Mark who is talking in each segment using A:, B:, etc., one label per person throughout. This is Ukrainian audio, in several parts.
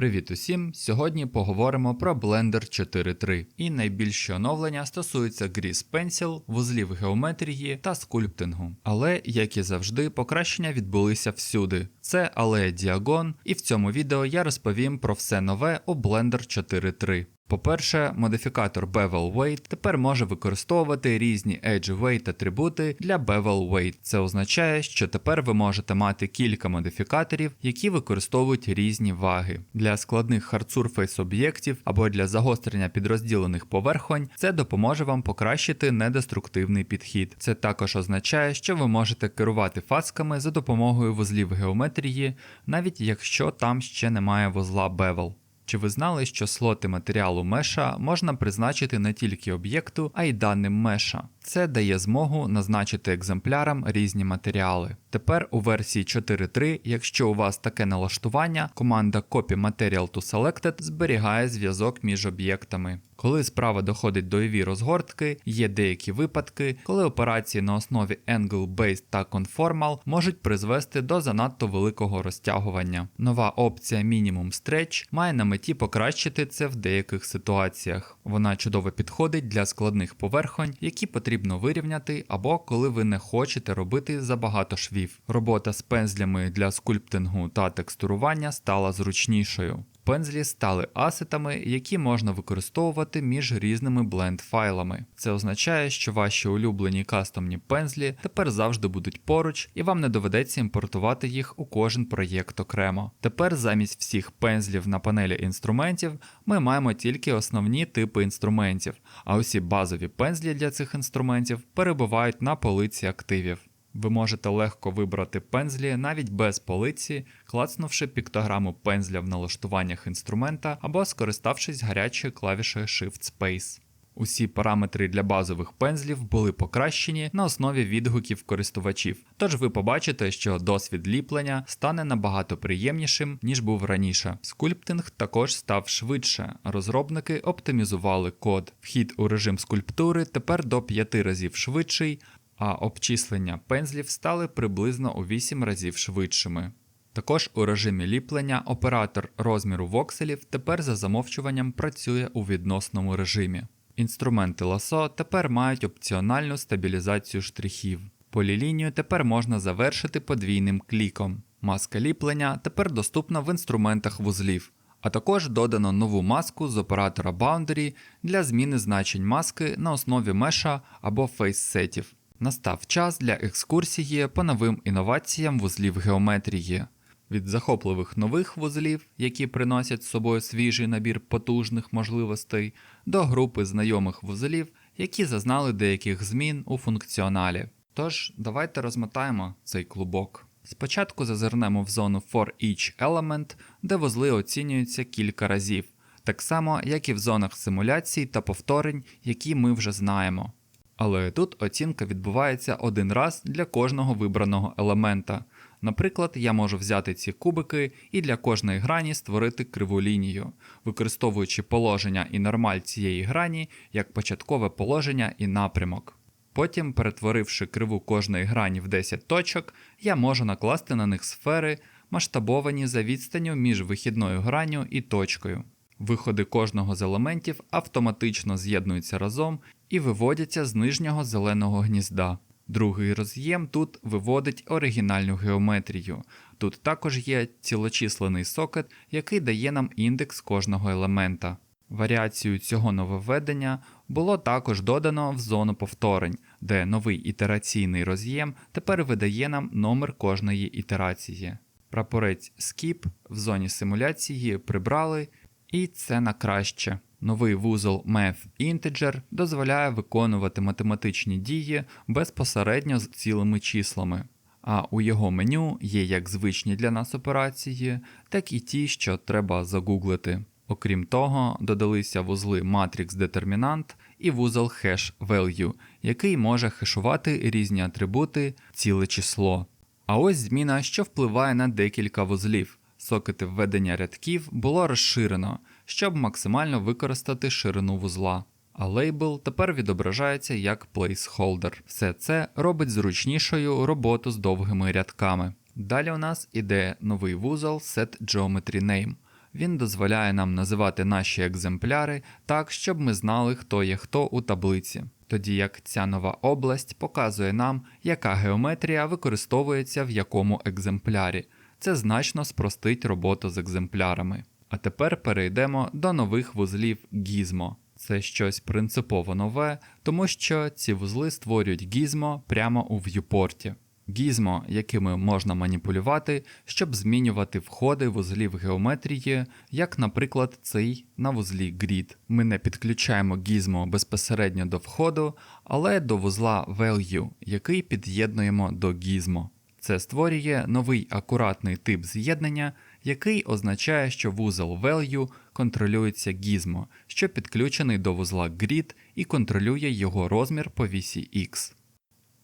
A: Привіт усім! Сьогодні поговоримо про Blender 4.3. І найбільші оновлення стосуються Grease Pencil, вузлів геометрії та скульптингу. Але, як і завжди, покращення відбулися всюди. Це алея Діагон, і в цьому відео я розповім про все нове у Blender 4.3. По-перше, модифікатор Bevel Weight тепер може використовувати різні Edge Weight атрибути для Bevel Weight. Це означає, що тепер ви можете мати кілька модифікаторів, які використовують різні ваги. Для складних hard surface об'єктів або для загострення підрозділених поверхонь це допоможе вам покращити недеструктивний підхід. Це також означає, що ви можете керувати фасками за допомогою вузлів геометрії, навіть якщо там ще немає вузла Bevel. Чи ви знали, що слоти матеріалу меша можна призначити не тільки об'єкту, а й даним меша? Це дає змогу назначити екземплярам різні матеріали. Тепер у версії 4.3, якщо у вас таке налаштування, команда Copy Material to Selected зберігає зв'язок між об'єктами. Коли справа доходить до UV розгортки, є деякі випадки, коли операції на основі Angle Based та Conformal можуть призвести до занадто великого розтягування. Нова опція Minimum Stretch має на меті покращити це в деяких ситуаціях. Вона чудово підходить для складних поверхонь, які потрібно вирівняти, або коли ви не хочете робити забагато швів. Робота з пензлями для скульптингу та текстурування стала зручнішою. Пензлі стали асетами, які можна використовувати між різними бленд-файлами. Це означає, що ваші улюблені кастомні пензлі тепер завжди будуть поруч, і вам не доведеться імпортувати їх у кожен проєкт окремо. Тепер замість всіх пензлів на панелі інструментів ми маємо тільки основні типи інструментів, а усі базові пензлі для цих інструментів перебувають на полиці активів. Ви можете легко вибрати пензлі навіть без полиці, клацнувши піктограму пензля в налаштуваннях інструмента або скориставшись гарячою клавішею Shift Space. Усі параметри для базових пензлів були покращені на основі відгуків користувачів, тож ви побачите, що досвід ліплення стане набагато приємнішим, ніж був раніше. Скульптинг також став швидше, розробники оптимізували код. Вхід у режим скульптури тепер до 5 разів швидший, а обчислення пензлів стали приблизно у 8 разів швидшими. Також у режимі ліплення оператор розміру вокселів тепер за замовчуванням працює у відносному режимі. Інструменти ласо тепер мають опціональну стабілізацію штрихів. Полілінію тепер можна завершити подвійним кліком. Маска ліплення тепер доступна в інструментах вузлів, а також додано нову маску з оператора Boundary для зміни значень маски на основі меша або фейссетів. Настав час для екскурсії по новим інноваціям вузлів геометрії. Від захопливих нових вузлів, які приносять з собою свіжий набір потужних можливостей, до групи знайомих вузлів, які зазнали деяких змін у функціоналі. Тож, давайте розмотаємо цей клубок. Спочатку зазирнемо в зону For Each Element, де вузли оцінюються кілька разів, так само, як і в зонах симуляцій та повторень, які ми вже знаємо. Але тут оцінка відбувається один раз для кожного вибраного елемента. Наприклад, я можу взяти ці кубики і для кожної грані створити криву лінію, використовуючи положення і нормаль цієї грані як початкове положення і напрямок. Потім, перетворивши криву кожної грані в 10 точок, я можу накласти на них сфери, масштабовані за відстанню між вихідною гранню і точкою. Виходи кожного з елементів автоматично з'єднуються разом і виводяться з нижнього зеленого гнізда. Другий роз'єм тут виводить оригінальну геометрію. Тут також є цілочислений сокет, який дає нам індекс кожного елемента. Варіацію цього нововведення було також додано в зону повторень, де новий ітераційний роз'єм тепер видає нам номер кожної ітерації. Прапорець Skip в зоні симуляції прибрали, і це на краще. Новий вузол Math Integer дозволяє виконувати математичні дії безпосередньо з цілими числами, а у його меню є як звичні для нас операції, так і ті, що треба загуглити. Окрім того, додалися вузли Matrix Determinant і вузол Hash Value, який може хешувати різні атрибути ціле число. А ось зміна, що впливає на декілька вузлів. Сокети введення рядків було розширено, щоб максимально використати ширину вузла. А лейбл тепер відображається як placeholder. Все це робить зручнішою роботу з довгими рядками. Далі у нас іде новий вузол Set Geometry Name. Він дозволяє нам називати наші екземпляри так, щоб ми знали, хто є хто у таблиці. Тоді як ця нова область показує нам, яка геометрія використовується в якому екземплярі. Це значно спростить роботу з екземплярами. А тепер перейдемо до нових вузлів Gizmo. Це щось принципово нове, тому що ці вузли створюють Gizmo прямо у в'юпорті. Gizmo, якими можна маніпулювати, щоб змінювати входи вузлів геометрії, як, наприклад, цей на вузлі Grid. Ми не підключаємо Gizmo безпосередньо до входу, але до вузла Value, який під'єднуємо до Gizmo. Це створює новий акуратний тип з'єднання, який означає, що вузол value контролюється Gizmo, що підключений до вузла grid і контролює його розмір по вісі X.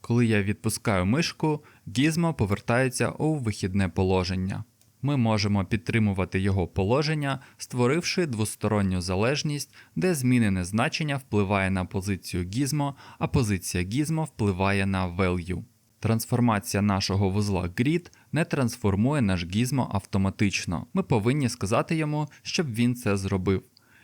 A: Коли я відпускаю мишку, Gizmo повертається у вихідне положення. Ми можемо підтримувати його положення, створивши двосторонню залежність, де змінене значення впливає на позицію Gizmo, а позиція Gizmo впливає на value. Трансформація нашого вузла Grid не трансформує наш Gizmo автоматично. Ми повинні сказати йому, щоб він це зробив.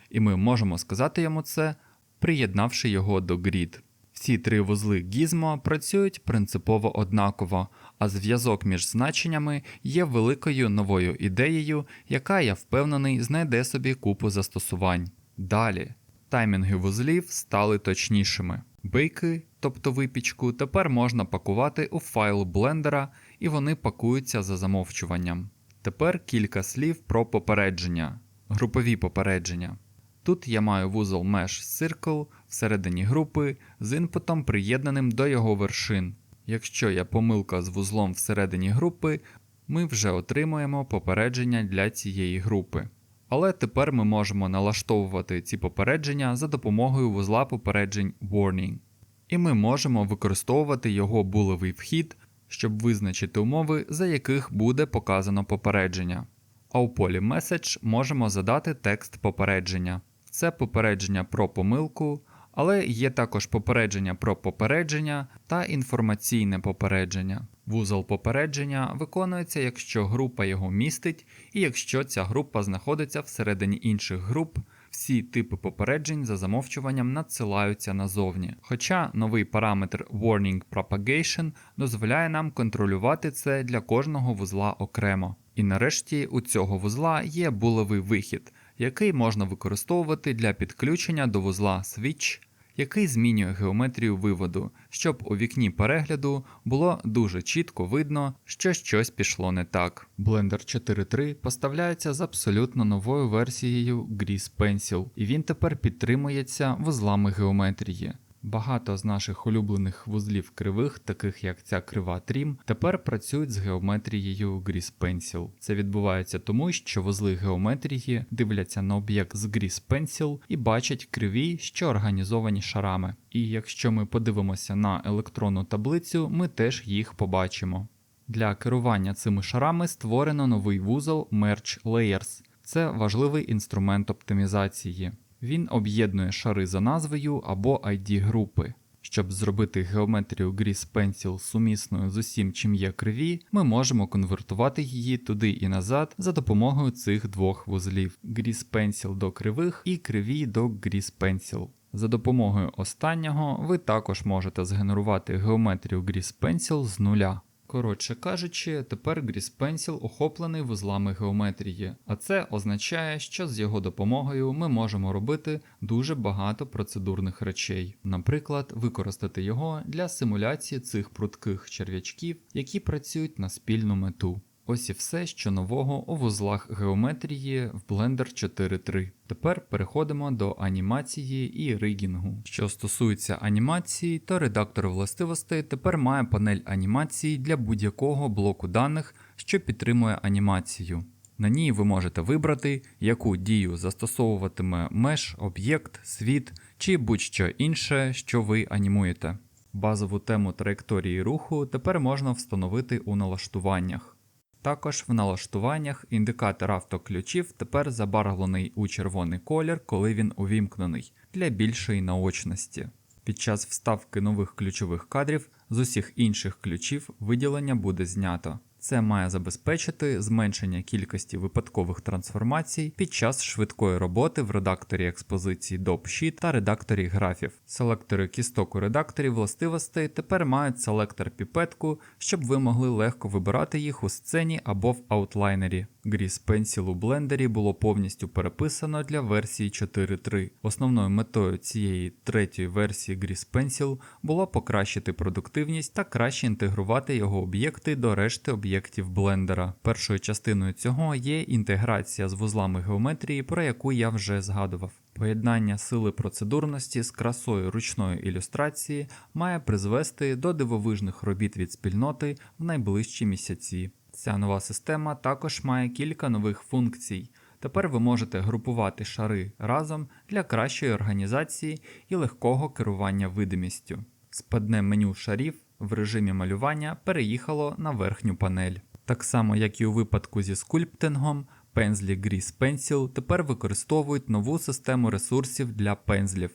A: І ми можемо сказати йому це, приєднавши його до Grid. Всі три вузли Gizmo працюють принципово однаково, а зв'язок між значеннями є великою новою ідеєю, яка, я впевнений, знайде собі купу застосувань. Далі. Таймінги вузлів стали точнішими. Бейки, тобто випічку, тепер можна пакувати у файл блендера, і вони пакуються за замовчуванням. Тепер кілька слів про попередження, групові попередження. Тут я маю вузол Mesh Circle всередині групи з інпутом, приєднаним до його вершин. Якщо є помилка з вузлом всередині групи, ми вже отримуємо попередження для цієї групи. Але тепер ми можемо налаштовувати ці попередження за допомогою вузла попереджень Warning. І ми можемо використовувати його булевий вхід, щоб визначити умови, за яких буде показано попередження. А у полі Message можемо задати текст попередження. Це попередження про помилку, але є також попередження про попередження та інформаційне попередження. Вузол попередження виконується, якщо група його містить, і якщо ця група знаходиться всередині інших груп, всі типи попереджень за замовчуванням надсилаються назовні. Хоча новий параметр Warning Propagation дозволяє нам контролювати це для кожного вузла окремо. І нарешті у цього вузла є булевий вихід, який можна використовувати для підключення до вузла Switch, який змінює геометрію виводу, щоб у вікні перегляду було дуже чітко видно, що щось пішло не так. Blender 4.3 поставляється з абсолютно новою версією Grease Pencil, і він тепер підтримується вузлами геометрії. Багато з наших улюблених вузлів кривих, таких як ця крива Trim, тепер працюють з геометрією Grease Pencil. Це відбувається тому, що вузли геометрії дивляться на об'єкт з Grease Pencil і бачать криві, що організовані шарами. І якщо ми подивимося на електронну таблицю, ми теж їх побачимо. Для керування цими шарами створено новий вузол Merge Layers. Це важливий інструмент оптимізації. Він об'єднує шари за назвою або ID групи. Щоб зробити геометрію Grease Pencil сумісною з усім, чим є криві, ми можемо конвертувати її туди і назад за допомогою цих двох вузлів: Grease Pencil до кривих і криві до Grease Pencil. За допомогою останнього ви також можете згенерувати геометрію Grease Pencil з нуля. Коротше кажучи, тепер Grease Pencil охоплений вузлами геометрії, а це означає, що з його допомогою ми можемо робити дуже багато процедурних речей, наприклад, використати його для симуляції цих прутких черв'ячків, які працюють на спільну мету. Ось і все, що нового у вузлах геометрії в Blender 4.3. Тепер переходимо до анімації і ригінгу. Що стосується анімації, то редактор властивостей тепер має панель анімації для будь-якого блоку даних, що підтримує анімацію. На ній ви можете вибрати, яку дію застосовуватиме меш, об'єкт, світ чи будь-що інше, що ви анімуєте. Базову тему траєкторії руху тепер можна встановити у налаштуваннях. Також в налаштуваннях індикатор автоключів тепер забарвлений у червоний колір, коли він увімкнений, для більшої наочності. Під час вставки нових ключових кадрів з усіх інших ключів виділення буде знято. Це має забезпечити зменшення кількості випадкових трансформацій під час швидкої роботи в редакторі експозиції DopSheet та редакторі графів. Селектори кісток у редакторі властивостей тепер мають селектор піпетку, щоб ви могли легко вибирати їх у сцені або в аутлайнері. Grease Pencil у блендері було повністю переписано для версії 4.3. Основною метою цієї третьої версії Grease Pencil було покращити продуктивність та краще інтегрувати його об'єкти до решти об'єктів блендера. Першою частиною цього є інтеграція з вузлами геометрії, про яку я вже згадував. Поєднання сили процедурності з красою ручної ілюстрації має призвести до дивовижних робіт від спільноти в найближчі місяці. Ця нова система також має кілька нових функцій. Тепер ви можете групувати шари разом для кращої організації і легкого керування видимістю. Спадне меню шарів в режимі малювання переїхало на верхню панель. Так само, як і у випадку зі скульптингом, пензлі Grease Pencil тепер використовують нову систему ресурсів для пензлів.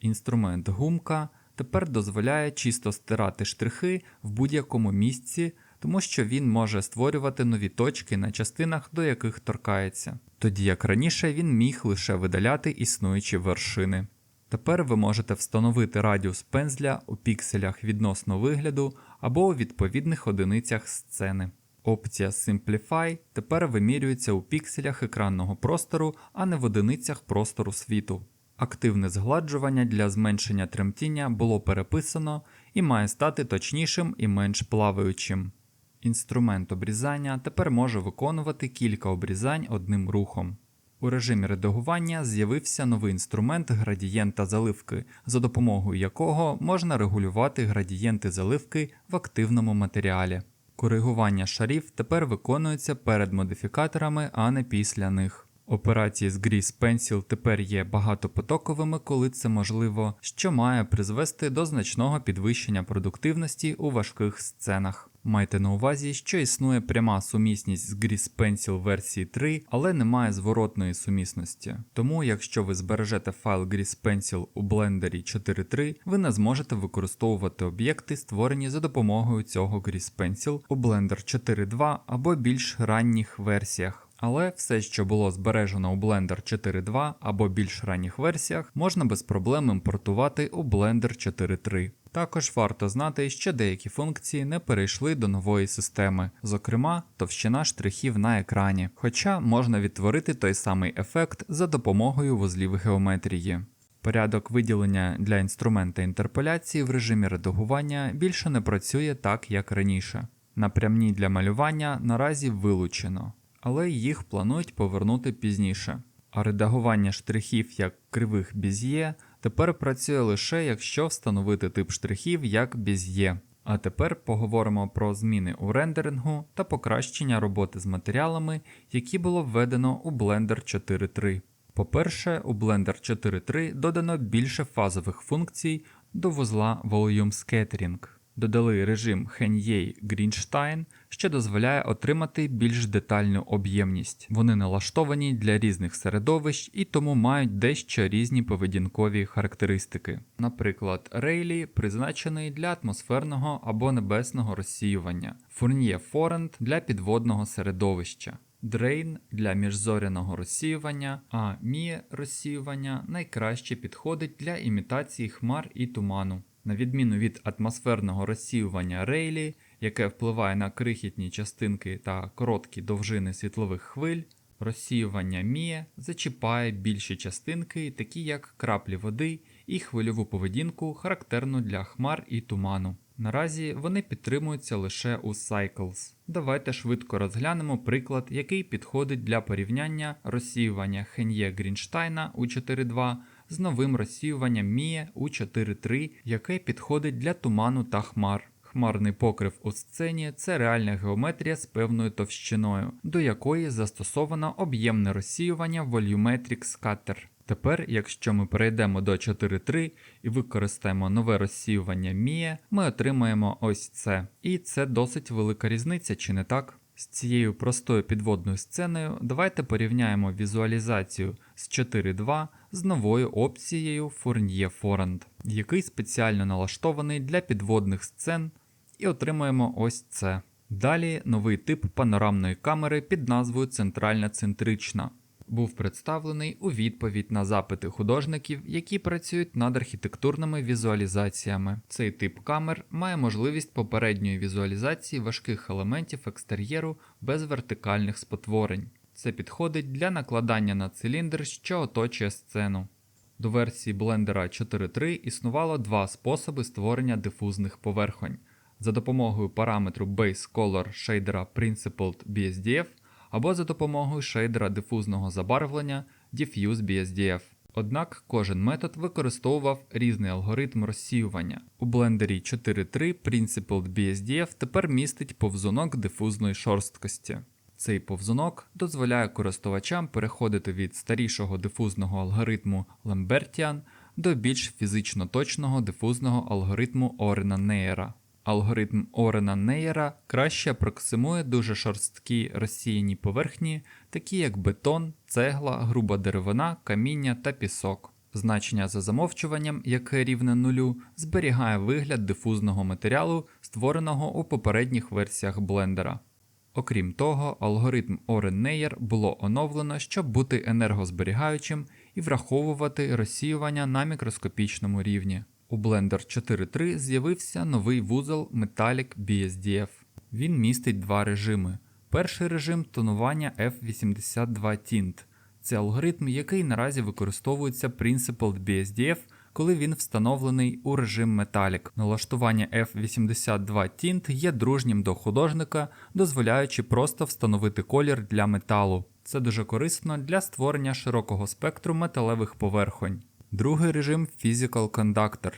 A: Інструмент гумка тепер дозволяє чисто стирати штрихи в будь-якому місці, тому що він може створювати нові точки на частинах, до яких торкається, тоді як раніше він міг лише видаляти існуючі вершини. Тепер ви можете встановити радіус пензля у пікселях відносно вигляду або у відповідних одиницях сцени. Опція Simplify тепер вимірюється у пікселях екранного простору, а не в одиницях простору світу. Активне згладжування для зменшення тремтіння було переписано і має стати точнішим і менш плаваючим. Інструмент обрізання тепер може виконувати кілька обрізань одним рухом. У режимі редагування з'явився новий інструмент градієнта заливки, за допомогою якого можна регулювати градієнти заливки в активному матеріалі. Коригування шарів тепер виконується перед модифікаторами, а не після них. Операції з Grease Pencil тепер є багатопотоковими, коли це можливо, що має призвести до значного підвищення продуктивності у важких сценах. Майте на увазі, що існує пряма сумісність з Grease Pencil версії 3, але немає зворотної сумісності. Тому, якщо ви збережете файл Grease Pencil у блендері 4.3, ви не зможете використовувати об'єкти, створені за допомогою цього Grease Pencil у Blender 4.2 або більш ранніх версіях. Але все, що було збережено у Blender 4.2 або більш ранніх версіях, можна без проблем імпортувати у Blender 4.3. Також варто знати, що деякі функції не перейшли до нової системи, зокрема, товщина штрихів на екрані, хоча можна відтворити той самий ефект за допомогою вузлів геометрії. Порядок виділення для інструмента інтерполяції в режимі редагування більше не працює так, як раніше. Напрямні для малювання наразі вилучено але їх планують повернути пізніше. А редагування штрихів як кривих біз'є тепер працює лише якщо встановити тип штрихів як біз'є. А тепер поговоримо про зміни у рендерингу та покращення роботи з матеріалами, які було введено у Blender 4.3. По-перше, у Blender 4.3 додано більше фазових функцій до вузла Volume Scattering додали режим Хеньєй Greenstein, що дозволяє отримати більш детальну об'ємність. Вони налаштовані для різних середовищ і тому мають дещо різні поведінкові характеристики. Наприклад, Рейлі призначений для атмосферного або небесного розсіювання, Fournier Forent для підводного середовища. Дрейн для міжзоряного розсіювання, а Міє розсіювання найкраще підходить для імітації хмар і туману. На відміну від атмосферного розсіювання Рейлі, яке впливає на крихітні частинки та короткі довжини світлових хвиль, розсіювання Міє зачіпає більші частинки, такі як краплі води і хвильову поведінку, характерну для хмар і туману. Наразі вони підтримуються лише у Cycles. Давайте швидко розглянемо приклад, який підходить для порівняння розсіювання Хен'є Грінштайна у 4.2 з новим розсіюванням Міє у 4.3, яке підходить для туману та хмар. Хмарний покрив у сцені це реальна геометрія з певною товщиною, до якої застосовано об'ємне розсіювання Volumetric Scatter. Тепер, якщо ми перейдемо до 4.3 і використаємо нове розсіювання Міє, ми отримаємо ось це. І це досить велика різниця, чи не так? З цією простою підводною сценою давайте порівняємо візуалізацію з 4.2 з новою опцією Fournier Forend, який спеціально налаштований для підводних сцен, і отримаємо ось це. Далі новий тип панорамної камери під назвою Центральна центрична був представлений у відповідь на запити художників, які працюють над архітектурними візуалізаціями. Цей тип камер має можливість попередньої візуалізації важких елементів екстер'єру без вертикальних спотворень. Це підходить для накладання на циліндр, що оточує сцену. До версії Blender 4.3 існувало два способи створення дифузних поверхонь за допомогою параметру Base Color шейдера Principled BSDF або за допомогою шейдера дифузного забарвлення Diffuse BSDF. Однак кожен метод використовував різний алгоритм розсіювання. У Blender 4.3 Principled BSDF тепер містить повзунок дифузної шорсткості. Цей повзунок дозволяє користувачам переходити від старішого дифузного алгоритму Lambertian до більш фізично точного дифузного алгоритму Орена Нейера. Алгоритм Орена Нейера краще апроксимує дуже шорсткі розсіяні поверхні, такі як бетон, цегла, груба деревина, каміння та пісок. Значення за замовчуванням, яке рівне нулю, зберігає вигляд дифузного матеріалу, створеного у попередніх версіях блендера. Окрім того, алгоритм Орен Нейер було оновлено, щоб бути енергозберігаючим і враховувати розсіювання на мікроскопічному рівні. У Blender 4.3 з'явився новий вузол Metallic BSDF. Він містить два режими. Перший режим тонування F82 Tint. Це алгоритм, який наразі використовується Principled BSDF, коли він встановлений у режим Metallic. Налаштування F82 Tint є дружнім до художника, дозволяючи просто встановити колір для металу. Це дуже корисно для створення широкого спектру металевих поверхонь. Другий режим Physical Conductor.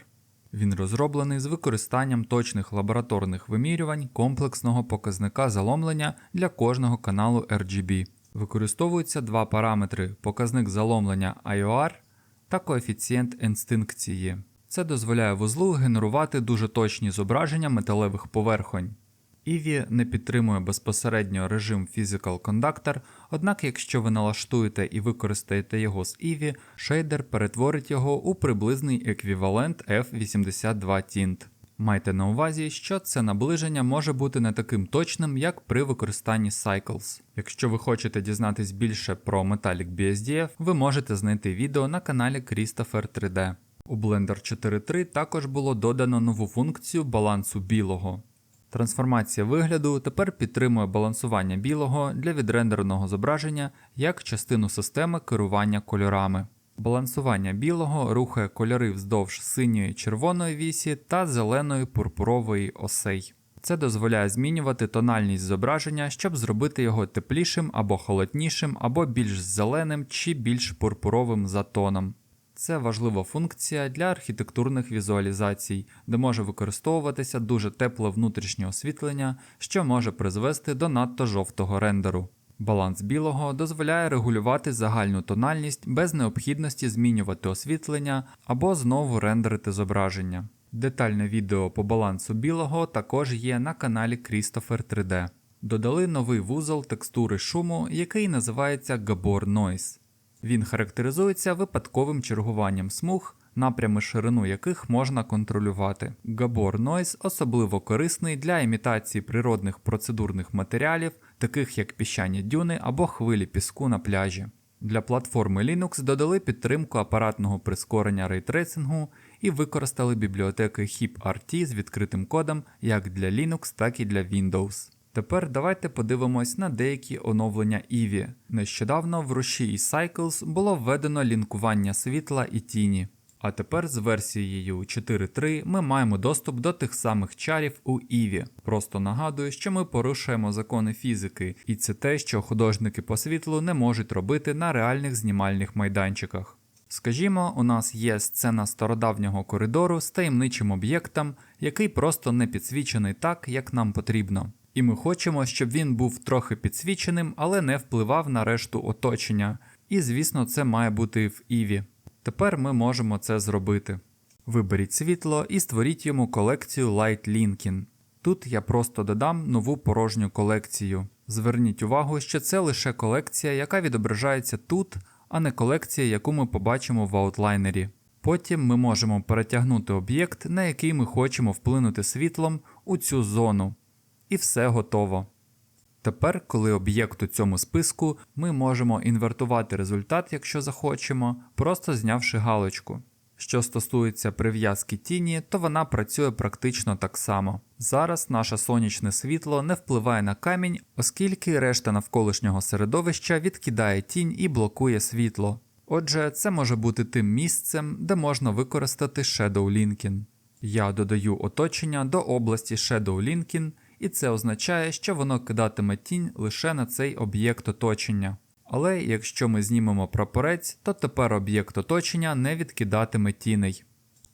A: Він розроблений з використанням точних лабораторних вимірювань комплексного показника заломлення для кожного каналу RGB. Використовуються два параметри: показник заломлення IOR та коефіцієнт інстинкції. Це дозволяє вузлу генерувати дуже точні зображення металевих поверхонь. Eevee не підтримує безпосередньо режим Physical Conductor, однак якщо ви налаштуєте і використаєте його з Eevee, шейдер перетворить його у приблизний еквівалент F82 Tint. Майте на увазі, що це наближення може бути не таким точним, як при використанні Cycles. Якщо ви хочете дізнатись більше про Metallic BSDF, ви можете знайти відео на каналі Christopher 3D. У Blender 4.3 також було додано нову функцію балансу білого. Трансформація вигляду тепер підтримує балансування білого для відрендереного зображення як частину системи керування кольорами. Балансування білого рухає кольори вздовж синьої червоної вісі та зеленої пурпурової осей. Це дозволяє змінювати тональність зображення, щоб зробити його теплішим або холоднішим, або більш зеленим чи більш пурпуровим за тоном. Це важлива функція для архітектурних візуалізацій, де може використовуватися дуже тепле внутрішнє освітлення, що може призвести до надто жовтого рендеру. Баланс білого дозволяє регулювати загальну тональність без необхідності змінювати освітлення або знову рендерити зображення. Детальне відео по балансу білого також є на каналі Christopher 3D. Додали новий вузол текстури шуму, який називається Gabor Noise. Він характеризується випадковим чергуванням смуг, напрями ширину яких можна контролювати. Gabor Noise особливо корисний для імітації природних процедурних матеріалів, таких як піщані дюни або хвилі піску на пляжі. Для платформи Linux додали підтримку апаратного прискорення рейтрейсингу і використали бібліотеки HipRT з відкритим кодом як для Linux, так і для Windows. Тепер давайте подивимось на деякі оновлення Eevee. Нещодавно в руші і Cycles було введено лінкування світла і тіні. А тепер з версією 4.3 ми маємо доступ до тих самих чарів у Eevee. Просто нагадую, що ми порушуємо закони фізики, і це те, що художники по світлу не можуть робити на реальних знімальних майданчиках. Скажімо, у нас є сцена стародавнього коридору з таємничим об'єктом, який просто не підсвічений так, як нам потрібно. І ми хочемо, щоб він був трохи підсвіченим, але не впливав на решту оточення. І звісно, це має бути в Іві. Тепер ми можемо це зробити. Виберіть світло і створіть йому колекцію Light Linkin. Тут я просто додам нову порожню колекцію. Зверніть увагу, що це лише колекція, яка відображається тут, а не колекція, яку ми побачимо в аутлайнері. Потім ми можемо перетягнути об'єкт, на який ми хочемо вплинути світлом у цю зону. І все готово. Тепер, коли об'єкт у цьому списку, ми можемо інвертувати результат, якщо захочемо, просто знявши галочку. Що стосується прив'язки тіні, то вона працює практично так само. Зараз наше сонячне світло не впливає на камінь, оскільки решта навколишнього середовища відкидає тінь і блокує світло. Отже, це може бути тим місцем, де можна використати Shadow Linking. Я додаю оточення до області Shadow Linking, і це означає, що воно кидатиме тінь лише на цей об'єкт оточення. Але якщо ми знімемо прапорець, то тепер об'єкт оточення не відкидатиме тіней.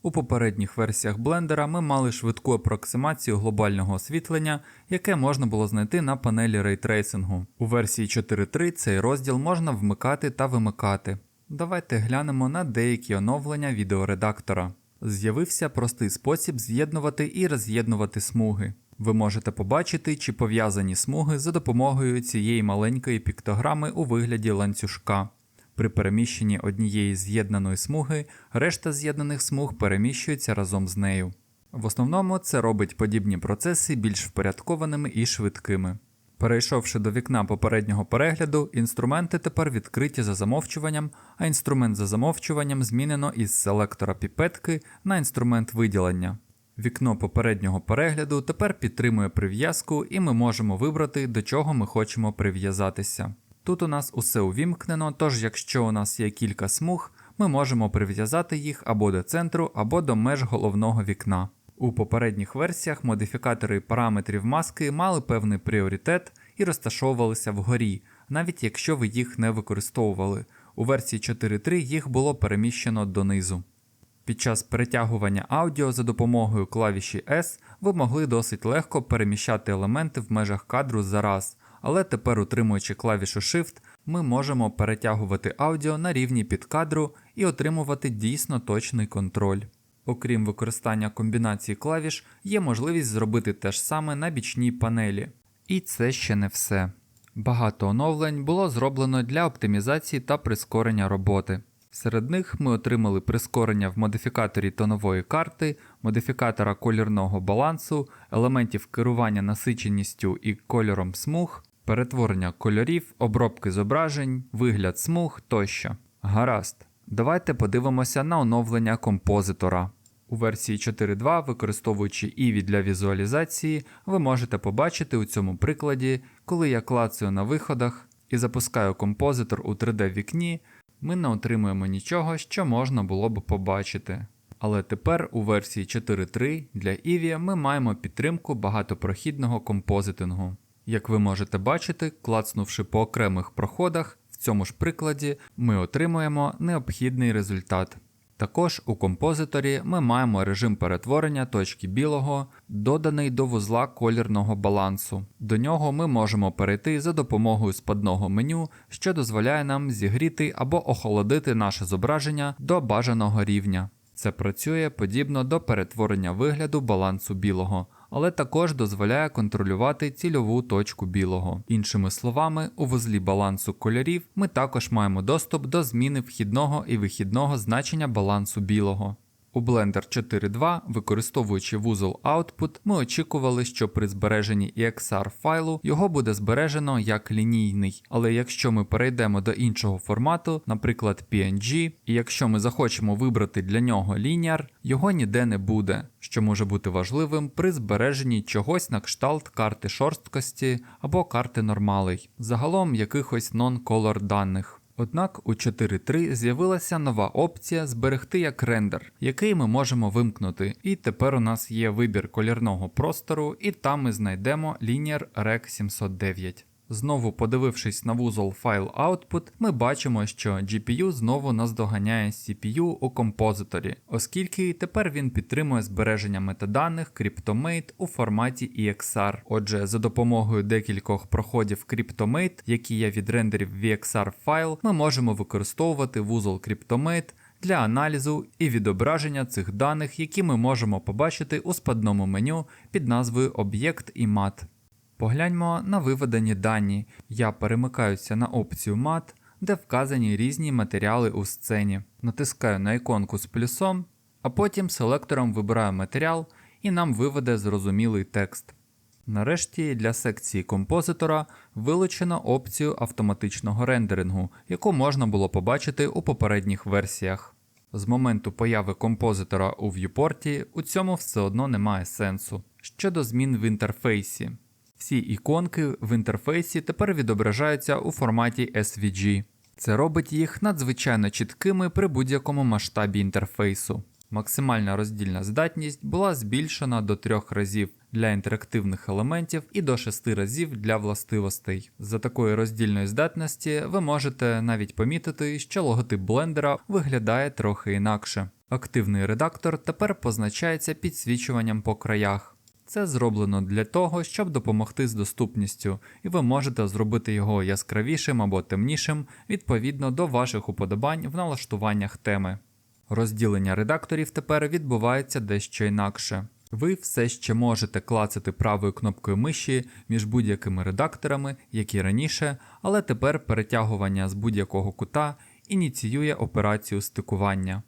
A: У попередніх версіях блендера ми мали швидку апроксимацію глобального освітлення, яке можна було знайти на панелі рейтрейсингу. У версії 4.3 цей розділ можна вмикати та вимикати. Давайте глянемо на деякі оновлення відеоредактора. З'явився простий спосіб з'єднувати і роз'єднувати смуги. Ви можете побачити, чи пов'язані смуги за допомогою цієї маленької піктограми у вигляді ланцюжка. При переміщенні однієї з'єднаної смуги, решта з'єднаних смуг переміщується разом з нею. В основному це робить подібні процеси більш впорядкованими і швидкими. Перейшовши до вікна попереднього перегляду, інструменти тепер відкриті за замовчуванням, а інструмент за замовчуванням змінено із селектора піпетки на інструмент виділення. Вікно попереднього перегляду тепер підтримує прив'язку, і ми можемо вибрати, до чого ми хочемо прив'язатися. Тут у нас усе увімкнено, тож якщо у нас є кілька смуг, ми можемо прив'язати їх або до центру, або до меж головного вікна. У попередніх версіях модифікатори параметрів маски мали певний пріоритет і розташовувалися вгорі, навіть якщо ви їх не використовували. У версії 4.3 їх було переміщено донизу. Під час перетягування аудіо за допомогою клавіші S ви могли досить легко переміщати елементи в межах кадру за раз, але тепер, утримуючи клавішу Shift, ми можемо перетягувати аудіо на рівні під кадру і отримувати дійсно точний контроль. Окрім використання комбінації клавіш, є можливість зробити те ж саме на бічній панелі. І це ще не все. Багато оновлень було зроблено для оптимізації та прискорення роботи. Серед них ми отримали прискорення в модифікаторі тонової карти, модифікатора колірного балансу, елементів керування насиченістю і кольором смуг, перетворення кольорів, обробки зображень, вигляд смуг тощо. Гаразд. Давайте подивимося на оновлення композитора. У версії 4.2, використовуючи Eevee для візуалізації, ви можете побачити у цьому прикладі, коли я клацаю на виходах і запускаю композитор у 3D вікні, ми не отримуємо нічого, що можна було б побачити. Але тепер у версії 4.3 для Eevee ми маємо підтримку багатопрохідного композитингу. Як ви можете бачити, клацнувши по окремих проходах, в цьому ж прикладі ми отримуємо необхідний результат. Також у композиторі ми маємо режим перетворення точки білого, доданий до вузла колірного балансу. До нього ми можемо перейти за допомогою спадного меню, що дозволяє нам зігріти або охолодити наше зображення до бажаного рівня. Це працює подібно до перетворення вигляду балансу білого, але також дозволяє контролювати цільову точку білого. Іншими словами, у вузлі балансу кольорів ми також маємо доступ до зміни вхідного і вихідного значення балансу білого. У Blender 4.2, використовуючи вузол Output, ми очікували, що при збереженні EXR файлу його буде збережено як лінійний. Але якщо ми перейдемо до іншого формату, наприклад PNG, і якщо ми захочемо вибрати для нього Linear, його ніде не буде, що може бути важливим при збереженні чогось на кшталт карти шорсткості або карти нормалей, загалом якихось non-color даних. Однак у 4.3 з'явилася нова опція зберегти як рендер, який ми можемо вимкнути. І тепер у нас є вибір колірного простору, і там ми знайдемо Linear Rec 709. Знову подивившись на вузол файл Output, ми бачимо, що GPU знову наздоганяє CPU у композиторі, оскільки тепер він підтримує збереження метаданих CryptoMate у форматі EXR. Отже, за допомогою декількох проходів CryptoMate, які я відрендерів в EXR файл, ми можемо використовувати вузол CryptoMate для аналізу і відображення цих даних, які ми можемо побачити у спадному меню під назвою Об'єкт і мат. Погляньмо на виведені дані. Я перемикаюся на опцію мат, де вказані різні матеріали у сцені. Натискаю на іконку з плюсом, а потім селектором вибираю матеріал і нам виведе зрозумілий текст. Нарешті для секції композитора вилучено опцію автоматичного рендерингу, яку можна було побачити у попередніх версіях. З моменту появи композитора у в'юпорті у цьому все одно немає сенсу. Щодо змін в інтерфейсі. Всі іконки в інтерфейсі тепер відображаються у форматі SVG. Це робить їх надзвичайно чіткими при будь-якому масштабі інтерфейсу. Максимальна роздільна здатність була збільшена до 3 разів для інтерактивних елементів і до 6 разів для властивостей. За такої роздільної здатності ви можете навіть помітити, що логотип блендера виглядає трохи інакше. Активний редактор тепер позначається підсвічуванням по краях. Це зроблено для того, щоб допомогти з доступністю, і ви можете зробити його яскравішим або темнішим відповідно до ваших уподобань в налаштуваннях теми. Розділення редакторів тепер відбувається дещо інакше. Ви все ще можете клацати правою кнопкою миші між будь-якими редакторами, як і раніше, але тепер перетягування з будь-якого кута ініціює операцію стикування.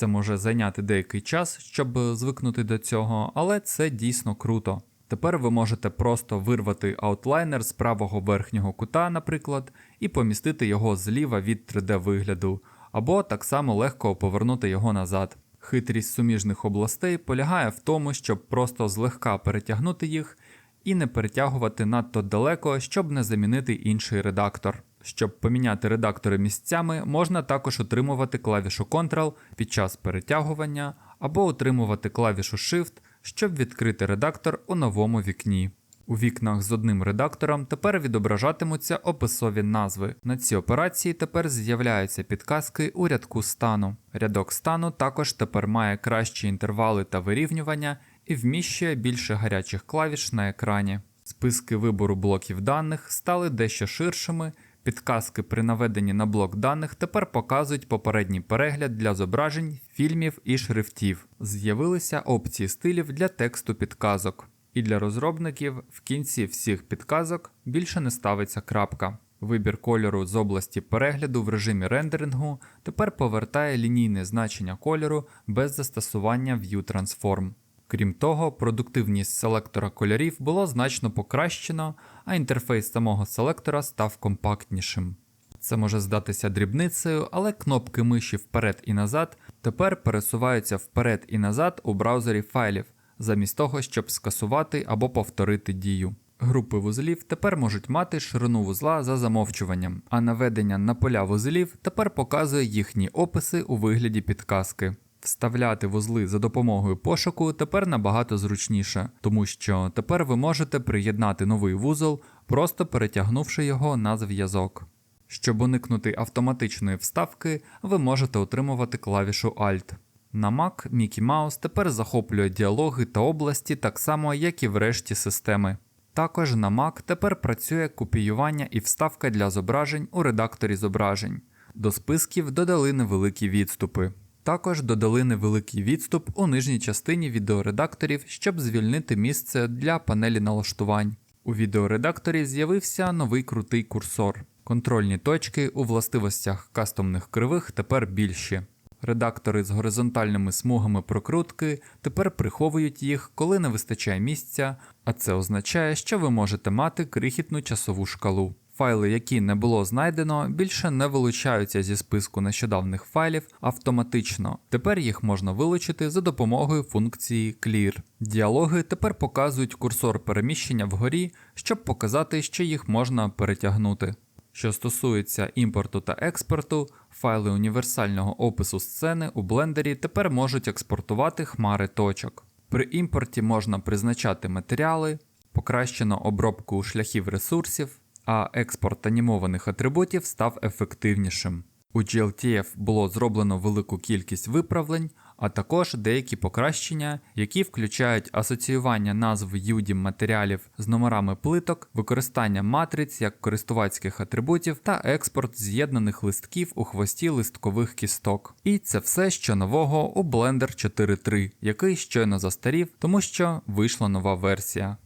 A: Це може зайняти деякий час, щоб звикнути до цього, але це дійсно круто. Тепер ви можете просто вирвати аутлайнер з правого верхнього кута, наприклад, і помістити його зліва від 3D вигляду, або так само легко повернути його назад. Хитрість суміжних областей полягає в тому, щоб просто злегка перетягнути їх і не перетягувати надто далеко, щоб не замінити інший редактор. Щоб поміняти редактори місцями, можна також утримувати клавішу Ctrl під час перетягування або утримувати клавішу Shift, щоб відкрити редактор у новому вікні. У вікнах з одним редактором тепер відображатимуться описові назви. На ці операції тепер з'являються підказки у рядку стану. Рядок стану також тепер має кращі інтервали та вирівнювання і вміщує більше гарячих клавіш на екрані. Списки вибору блоків даних стали дещо ширшими. Підказки при наведенні на блок даних тепер показують попередній перегляд для зображень, фільмів і шрифтів. З'явилися опції стилів для тексту підказок. І для розробників в кінці всіх підказок більше не ставиться крапка. Вибір кольору з області перегляду в режимі рендерингу тепер повертає лінійне значення кольору без застосування View Transform. Крім того, продуктивність селектора кольорів було значно покращено, а інтерфейс самого селектора став компактнішим. Це може здатися дрібницею, але кнопки миші вперед і назад тепер пересуваються вперед і назад у браузері файлів, замість того, щоб скасувати або повторити дію. Групи вузлів тепер можуть мати ширину вузла за замовчуванням, а наведення на поля вузлів тепер показує їхні описи у вигляді підказки. Вставляти вузли за допомогою пошуку тепер набагато зручніше, тому що тепер ви можете приєднати новий вузол, просто перетягнувши його на зв'язок. Щоб уникнути автоматичної вставки, ви можете отримувати клавішу Alt. На Mac Mickey Mouse тепер захоплює діалоги та області так само, як і в решті системи. Також на Mac тепер працює копіювання і вставка для зображень у редакторі зображень. До списків додали невеликі відступи. Також додали невеликий відступ у нижній частині відеоредакторів, щоб звільнити місце для панелі налаштувань. У відеоредакторі з'явився новий крутий курсор. Контрольні точки у властивостях кастомних кривих тепер більші. Редактори з горизонтальними смугами прокрутки тепер приховують їх, коли не вистачає місця, а це означає, що ви можете мати крихітну часову шкалу. Файли, які не було знайдено, більше не вилучаються зі списку нещодавних файлів автоматично. Тепер їх можна вилучити за допомогою функції Clear. Діалоги тепер показують курсор переміщення вгорі, щоб показати, що їх можна перетягнути. Що стосується імпорту та експорту, файли універсального опису сцени у блендері тепер можуть експортувати хмари точок. При імпорті можна призначати матеріали, покращено обробку шляхів ресурсів, а експорт анімованих атрибутів став ефективнішим. У GLTF було зроблено велику кількість виправлень, а також деякі покращення, які включають асоціювання назв UDIM матеріалів з номерами плиток, використання матриць як користувацьких атрибутів та експорт з'єднаних листків у хвості листкових кісток. І це все, що нового у Blender 4.3, який щойно застарів, тому що вийшла нова версія.